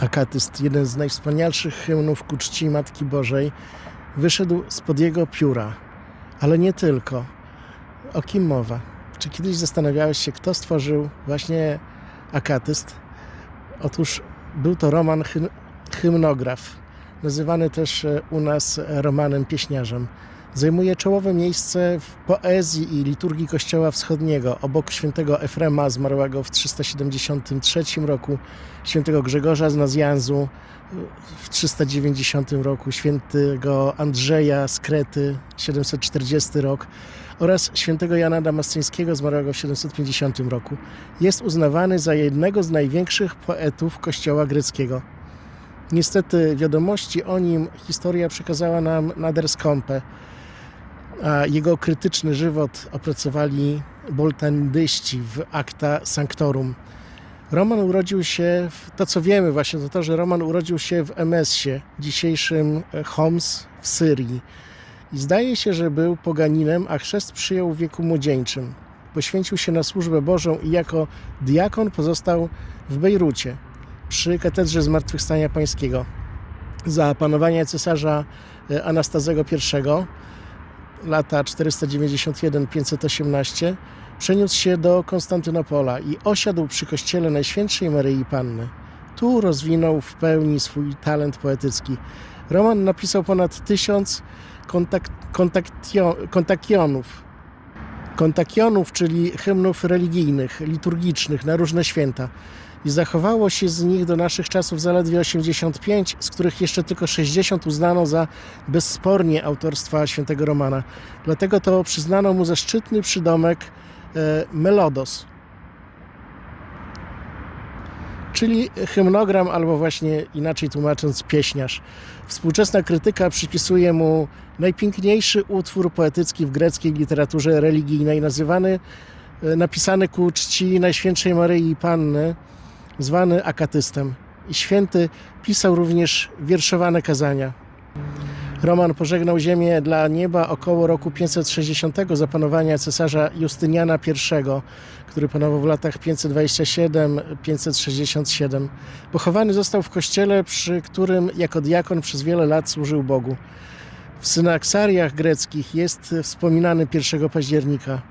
Akatyst, jeden z najwspanialszych hymnów ku czci Matki Bożej, wyszedł spod jego pióra. Ale nie tylko. O kim mowa? Czy kiedyś zastanawiałeś się, kto stworzył właśnie akatyst? Otóż był to Roman hym- hymnograf, nazywany też e, u nas Romanem Pieśniarzem. Zajmuje czołowe miejsce w poezji i liturgii Kościoła Wschodniego, obok świętego Efrema zmarłego w 373 roku, świętego Grzegorza z Nazjanzu w 390 roku, świętego Andrzeja z Krety 740 rok oraz świętego Jana Damasceńskiego zmarłego w 750 roku. Jest uznawany za jednego z największych poetów Kościoła greckiego. Niestety wiadomości o nim historia przekazała nam nader skąpe, jego krytyczny żywot opracowali boltandyści w Acta Sanctorum. Roman urodził się, w, to co wiemy właśnie, to to, że Roman urodził się w Emessie, dzisiejszym Homs w Syrii. I zdaje się, że był poganinem, a chrzest przyjął w wieku młodzieńczym. Poświęcił się na służbę Bożą i jako diakon pozostał w Bejrucie przy katedrze Zmartwychwstania Pańskiego. Za panowania cesarza e, Anastazego I lata 491-518 przeniósł się do Konstantynopola i osiadł przy kościele Najświętszej Maryi Panny. Tu rozwinął w pełni swój talent poetycki. Roman napisał ponad tysiąc kontak kontakionów, kontakionów, czyli hymnów religijnych, liturgicznych na różne święta. I zachowało się z nich do naszych czasów zaledwie 85, z których jeszcze tylko 60 uznano za bezspornie autorstwa świętego Romana. Dlatego to przyznano mu zaszczytny przydomek e, Melodos, czyli hymnogram, albo właśnie inaczej tłumacząc, pieśniarz. Współczesna krytyka przypisuje mu najpiękniejszy utwór poetycki w greckiej literaturze religijnej, nazywany, e, napisany ku czci Najświętszej Maryi Panny, zwany akatystem. I święty pisał również wierszowane kazania. Roman pożegnał ziemię dla nieba około roku 560 za panowania cesarza Justyniana I, który panował w latach 527-567. Pochowany został w kościele, przy którym jako diakon przez wiele lat służył Bogu. W synaksariach greckich jest wspominany 1 października.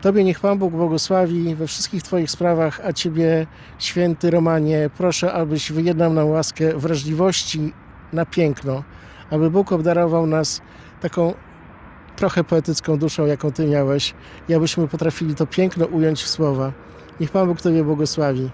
Tobie niech Pan Bóg błogosławi we wszystkich Twoich sprawach, a Ciebie, święty Romanie, proszę, abyś wyjednał nam łaskę wrażliwości na piękno, aby Bóg obdarował nas taką trochę poetycką duszą, jaką Ty miałeś i abyśmy potrafili to piękno ująć w słowa. Niech Pan Bóg Tobie błogosławi.